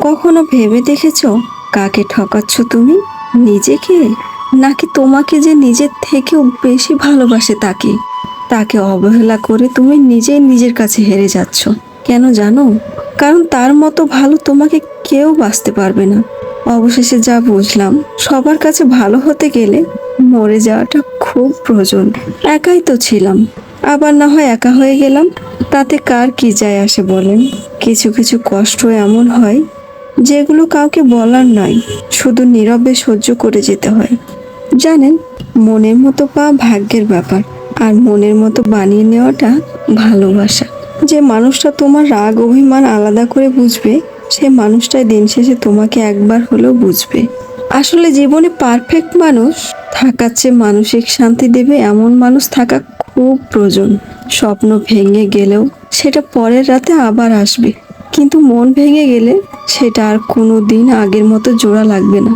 কখনো ভেবে দেখেছ কাকে ঠকাচ্ছ তুমি? নিজেকে? নাকি তোমাকে যে নিজের থেকেও বেশি ভালোবাসে তাকে? তাকে অবহেলা করে তুমি নিজেই নিজের কাছে হেরে যাচ্ছ। কেন জানো? কারণ তার মতো ভালো তোমাকে কেউ বাঁচতে পারবে না। অবশেষে যা বুঝলাম, সবার কাছে ভালো হতে গেলে মরে যাওয়াটা খুব প্রয়োজন। একাই তো ছিলাম। আবার না হয় একা হয়ে গেলাম, তাতে কার কি যায় আসে বলেন? কিছু কিছু কষ্ট এমন হয় যেগুলো কাউকে বলার নয়, শুধু নীরবে সহ্য করে যেতে হয়। জানেন, মনের মতো পাওয়া ভাগ্যের ব্যাপার, আর মনের মতো বানিয়ে নেওয়াটা ভালোবাসা। যে মানুষটা তোমার রাগ, অভিমান আলাদা করে বুঝবে, সে মানুষটাই দিন শেষে তোমাকে একবার হলেও বুঝবে। আসলে জীবনে পারফেক্ট মানুষ থাকার চেয়ে মানসিক শান্তি দেবে এমন মানুষ থাকা খুব প্রয়োজন। স্বপ্ন ভেঙে গেলেও সেটা পরের রাতে আবার আসবে। কিন্তু মন ভেঙে গেলে সেটা আর কোনো দিন আগের মতো জোড়া লাগবে না।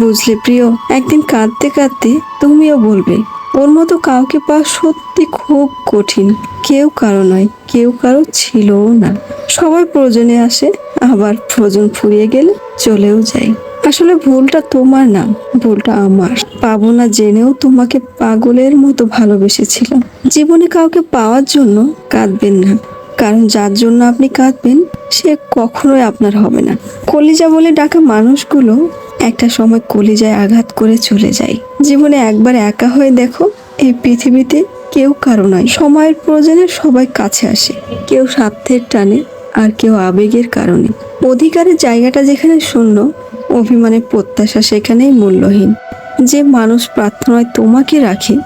বুঝলে প্রিয়? একদিন কাঁদতে কাঁদতে তুমিও বলবে, ওর মতো কাউকে পাওয়া সত্যি খুব কঠিন। কেউ কারও নয়, কেউ কারও ছিলও না। সবাই প্রয়োজনে আসে, আবার প্রয়োজন ফুরিয়ে গেলে চলেও যায়। আসলে ভুলটা তোমার না, ভুলটা আমার। পাবো না জেনেও তোমাকে পাগলের মতো ভালোবেসেছিলাম। জীবনে কাউকে পাওয়ার জন্য কাঁদবেন না। কারণ যার জন্য আপনি কাঁদবেন, সে কখনোই আপনার হবে না। কলিজা বলে ডাকা মানুষগুলো একটা সময় কলিজায় আঘাত করে চলে যায়। জীবনে একবার একা হয়ে দেখো, এই পৃথিবীতে কেউ কারও নয় সময়ের প্রয়োজনে সবাই কাছে আসে। কেউ স্বার্থের টানে আর কেউ আবেগের কারণে। অধিকারের জায়গাটা যেখানে শূন্য, অভিমানের প্রত্যাশা সেখানেই মূল্যহীন। যে মানুষ প্রার্থনায় তোমাকে রাখে,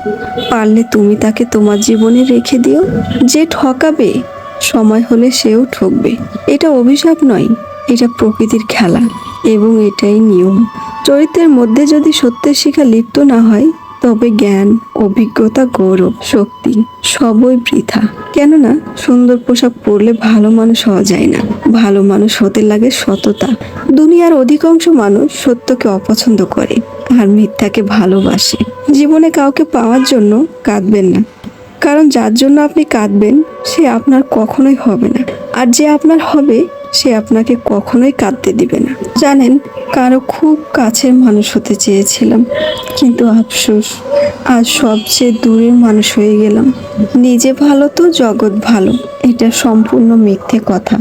পারলে তুমি তাকে তোমার জীবনে রেখে দিও। যে ঠকাবে সময় হলে সেও ঠকবে। এটা অভিশাপ নয়, এটা প্রকৃতির খেলা এবং এটাই নিয়ম। চরিত্রের মধ্যে যদি সত্যের শিখা লিপ্ত না হয়, তবে জ্ঞান, অভিজ্ঞতা, গৌরব, শক্তি সবই বৃথা। কেননা, সুন্দর পোশাক পরলে ভালো মানুষ হওয়া যায় না। ভালো মানুষ হতে লাগে সততা। দুনিয়ার অধিকাংশ মানুষ সত্যকে অপছন্দ করে আর মিথ্যাকে ভালোবাসে। জীবনে কাউকে পাওয়ার জন্য কাঁদবেন না। কারণ যার জন্য আপনি কাঁদবেন, সে আপনার কখনোই হবে না। আর যে আপনার হবে, সে আপনাকে কখনোই কাঁদতে দিবে না। জানেন, কারও খুব কাছের মানুষ হতে চেয়েছিলাম। কিন্তু আফসোস, আজ সবচেয়ে দূরের মানুষ হয়ে গেলাম। নিজে ভালো তো, জগৎ ভালো। এটা সম্পূর্ণ মিথ্যে কথা।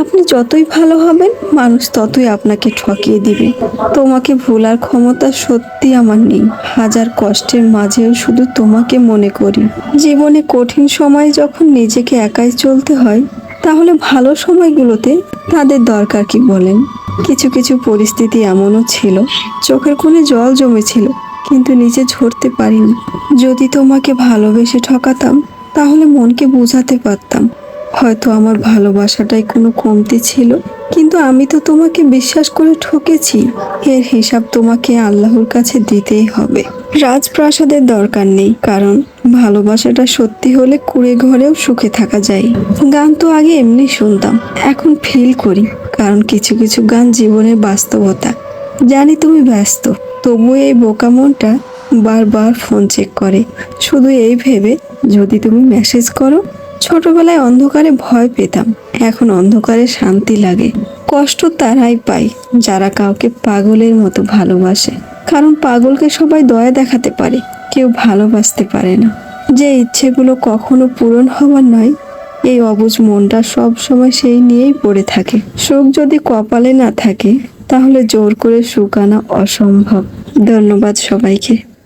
আপনি যতই ভালো হবেন, মানুষ ততই আপনাকে ঠকিয়ে দিবে। তোমাকে ভোলার ক্ষমতা সত্যি আমার নেই। হাজার কষ্টের মাঝেও শুধু তোমাকে মনে করি। জীবনে কঠিন সময়ে যখন নিজেকে একাই চলতে হয়, তাহলে ভালো সময়গুলোতে তাদের দরকার কি বলেন? কিছু কিছু পরিস্থিতি এমনও ছিল, চোখের কোণে জল জমেছিল, কিন্তু নিচে ঝরতে পারিনি। যদি তোমাকে ভালোবেসে ঠকাতাম, তাহলে মনকে বোঝাতে পারতাম। হয়তো আমার ভালোবাসাটাই কোনো কমতি ছিল। কিন্তু আমি তো তোমাকে বিশ্বাস করে ঠকেছি। এর হিসাব তোমাকে আল্লাহর কাছে দিতেই হবে। রাজপ্রাসাদের দরকার নেই, কারণ ভালোবাসাটা সত্যি হলে কুড়ে ঘরেও সুখে থাকা যায়। গান তো আগে এমনি শুনতাম, এখন ফিল করি, কারণ কিছু কিছু গান জীবনের বাস্তবতা। জানি তুমি ব্যস্ত তবু এই বোকা মনটা বারবার ফোন চেক করে। শুধু এই ভেবে যদি তুমি মেসেজ করো ছোটবেলায় অন্ধকারে ভয় পেতাম। এখন অন্ধকারে শান্তি লাগে। কষ্ট তারাই পায়, যারা কাউকে পাগলের মতো ভালোবাসে। কারণ পাগলকে সবাই দয়া দেখাতে পারে, কেউ ভালোবাসতে পারে না। যে ইচ্ছেগুলো কখনো পূরণ হবার নয়, এই অবুজ মনটা সব সময় সেই নিয়েই পড়ে থাকে। সুখ যদি কপালে না থাকে, তাহলে জোর করে আনা অসম্ভব। ধন্যবাদ সবাইকে।